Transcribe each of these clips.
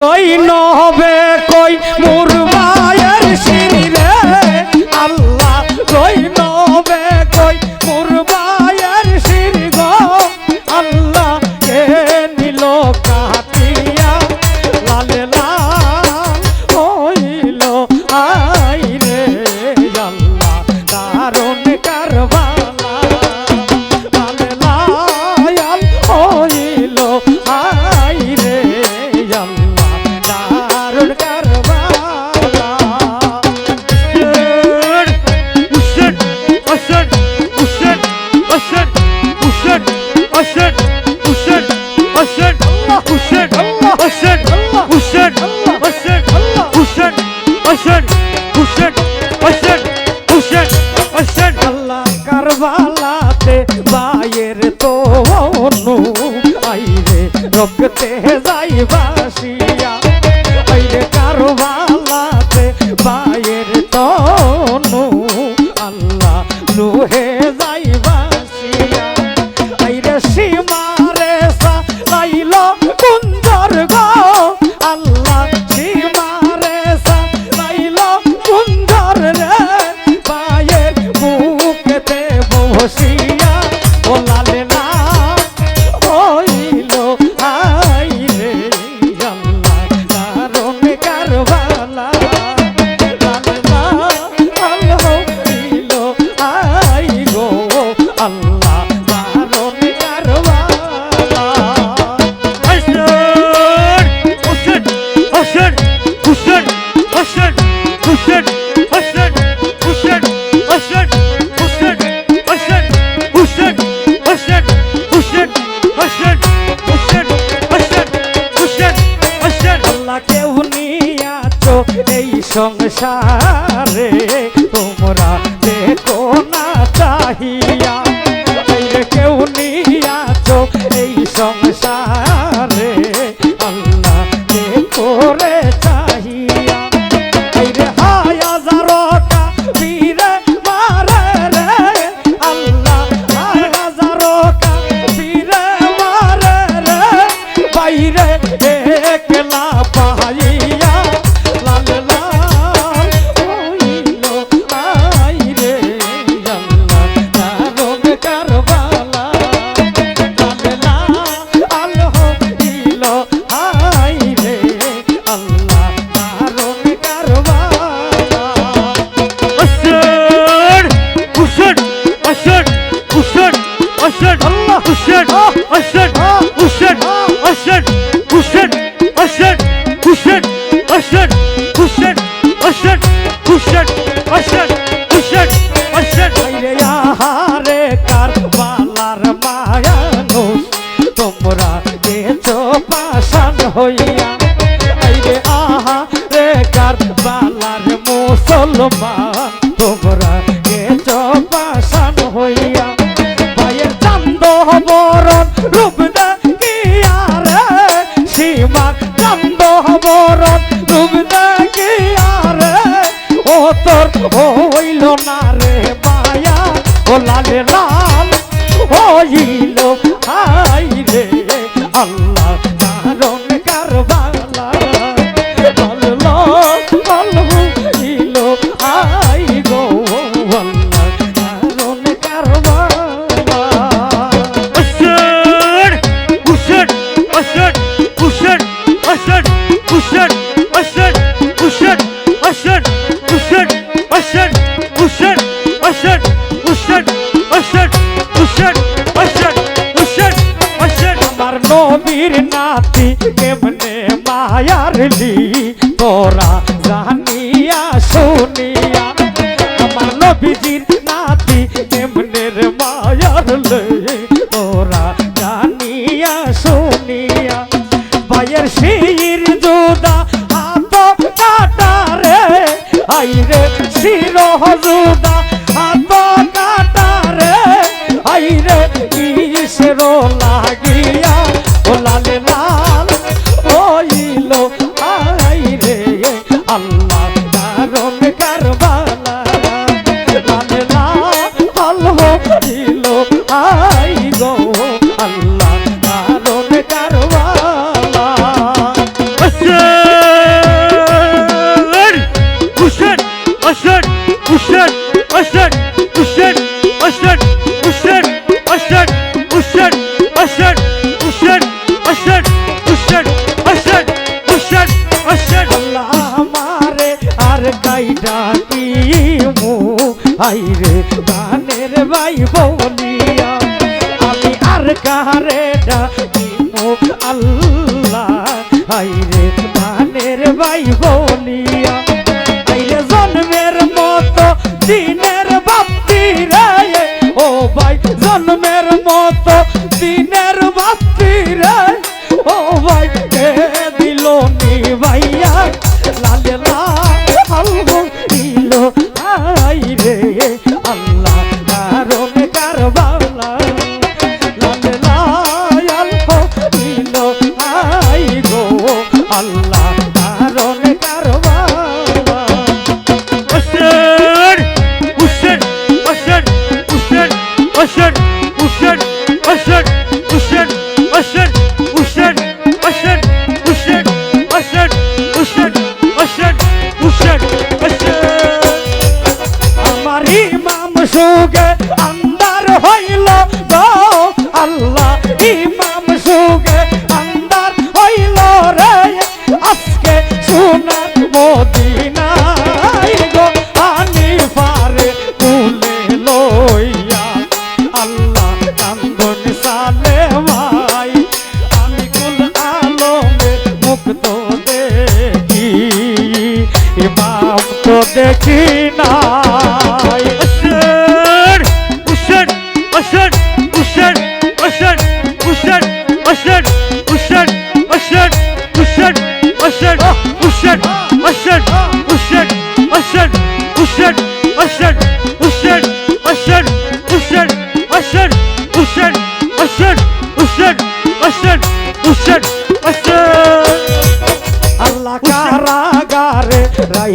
可以弄 ভালোবাসি সংসারে। রুদা কারে ডাকিমু আল্লাহ। আইরে মানের বাই বলিয়া আইরে জন্মের মতো দিনের বাপ্তি রে। ও ভাই, জন্মের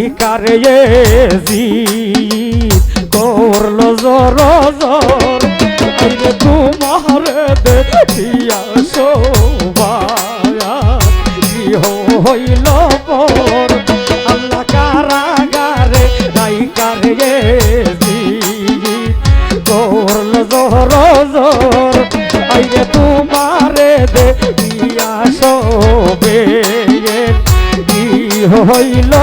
কারে জি করল জর জর। তোমার দেখিয়া শোভা কি হইল পর? আল্লাহ কারাগারে নাই কারে জি করল জর জর। আইরে তোমারে দেখিয়া শোভে হইল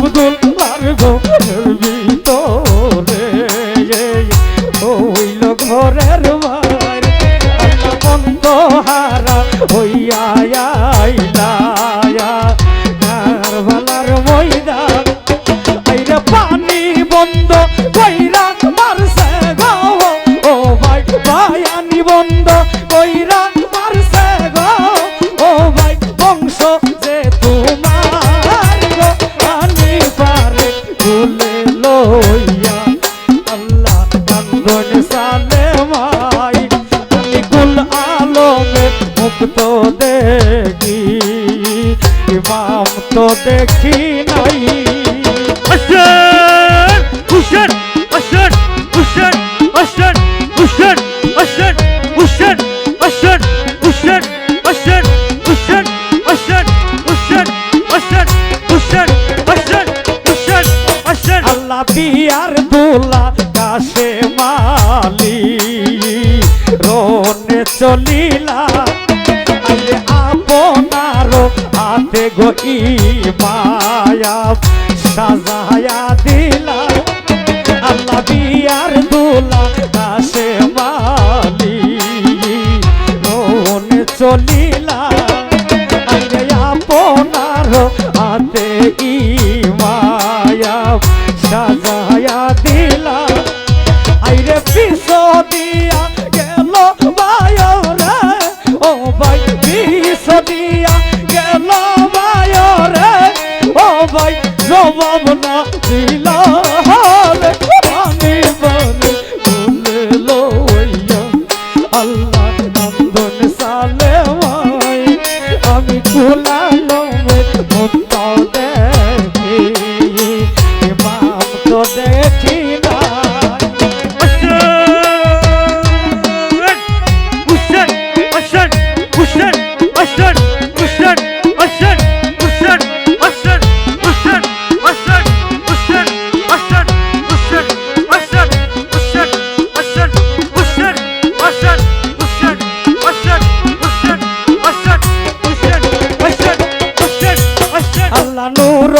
আব্দুল আর গো দেখি নাই। অসর হুসর অসর হুসর অসর হুসর অসর হুসর অসর হুসর অসর হুসর অসর দোলা কাশে মালি রোনে চলিলা গো মায়া সাজায়া দিলা আল্লাহ মানুর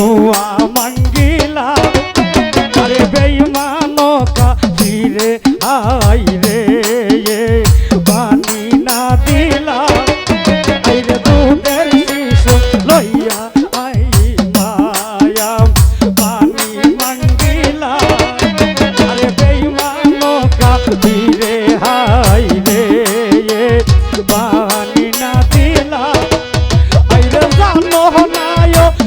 আমার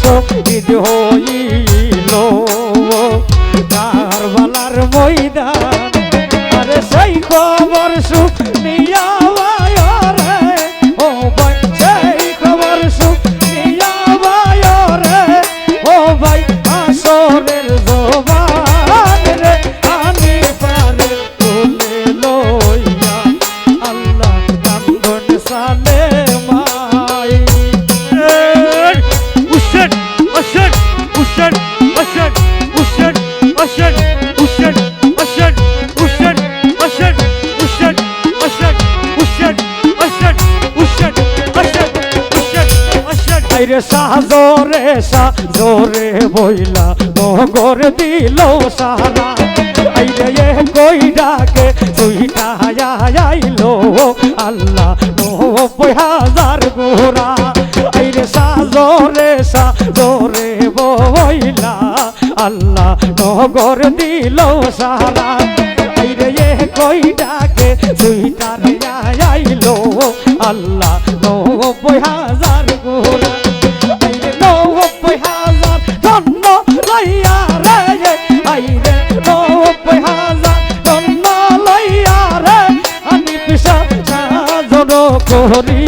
শেষ ঈদ হইল। কারবালার ময়দান আরে সেই খবর রে সাজরে সাজরে বইলা মগর দিল সারা। আইরে এ কই ডাকে, তুই আইলো আল্লাহ, নব্বই হাজার গোরা। আইরে সাজরে সাজরে বইলা, আল্লাহ, নগর দিল সারা। মোহরি